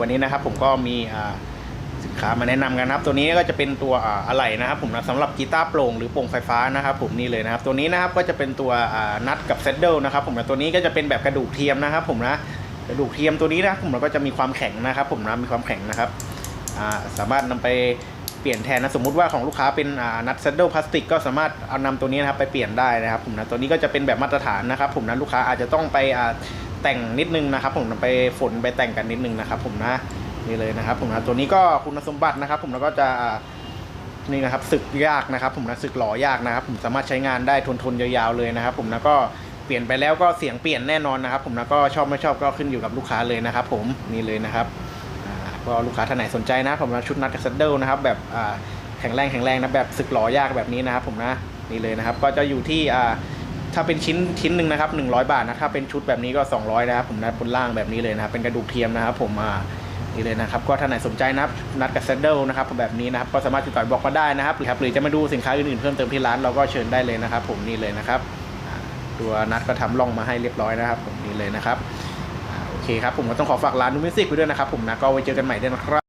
วันนี้นะครับผมก็มีสินค้ามาแนะนำกันนะครับ ตัวนี้ก็จะเป็นตัวอะไหล่นะครับ ผมนะสำหรับกีตาร์โปร่งหรือโปร่งไฟฟ้านะครับ ผมนี่เลยนะครับ ตัวนี้นะครับก็จะเป็นตัวนัดกับเซดเดิลนะครับผมนะตัวนี้ก็จะเป็นแบบกระดูกเทียมนะครับ ผมนะกระดูกเทียมตัวนี้นะผมเราก็จะมีความแข็งนะครับ ผมนะมีความแข็งนะครับสามารถนำไปเปลี่ยนแทนนะสมมุติว่าของลูกค้าเป็นนัดเซดเดิลพลาสติกก็สามารถเอานำตัวนี้นะครับไปเปลี่ยนได้นะครับ ผมนะตัวนี้ก็จะเป็นแบบมาตรฐานนะครับ ผมนะลูกค้าอาจจะต้องไป แต่งนิดนึงนะครับผมไปฝนไปแต่งกันนิดนึงนะครับ ผมนะนี่เลยนะครับ ผมนะตัวนี้ก็คุณสมบัตินะครับ ผมแล้วก็จะนี่นะครับสึกยากนะครับ ผมนะสึกหล่อยากนะครับ ผมสามารถใช้งานได้ทนทนยาวๆเลยนะครับ ผมนะก็เปลี่ยนไปแล้วก็เสียงเปลี่ยนแน่นอนนะครับ ผมนะก็ชอบไม่ชอบก็ขึ้นอยู่กับลูกค้าเลยนะครับ ผมนี่เลยนะครับอ่าก็ลูกค้าท่านไหนสนใจนะผมนะชุดนัดกับซัดเดิลนะครับแบบอ่าแข็งแรงแข็งแรงนะแบบสึกหล่อยากแบบนี้นะครับ ผมนะนี่เลยนะครับ ก็จะอยู่ที่อ่า ถ้าเป็นชิ้นชิ้นหนึ่งนะครับ100 บาทนะถ้าเป็นชุดแบบนี้ก็ 200นะครับผมนัดบนล่างแบบนี้เลยนะครับเป็นกระดูกเทียมนะครับ ผมอ่านี่เลยนะครับก็ท่านไหนสนใจนับนัดกับเซดเดิลนะครับแบบนี้นะครับก็สามารถติดต่อบอกมาได้นะครับหรือครับหรือจะมาดูสินค้าอื่นๆเพิ่มเติมที่ร้านเราก็เชิญได้เลยนะครับ ผมนี่เลยนะครับ ตัวนัดก็ทำล่องมาให้เรียบร้อยนะครับ ผมนี่เลยนะครับโอเคครับผมก็ต้องขอฝากร้านนูมิสิกไปด้วยนะครับ ผมนะก็ไว้เจอกันใหม่ด้วยนะครับ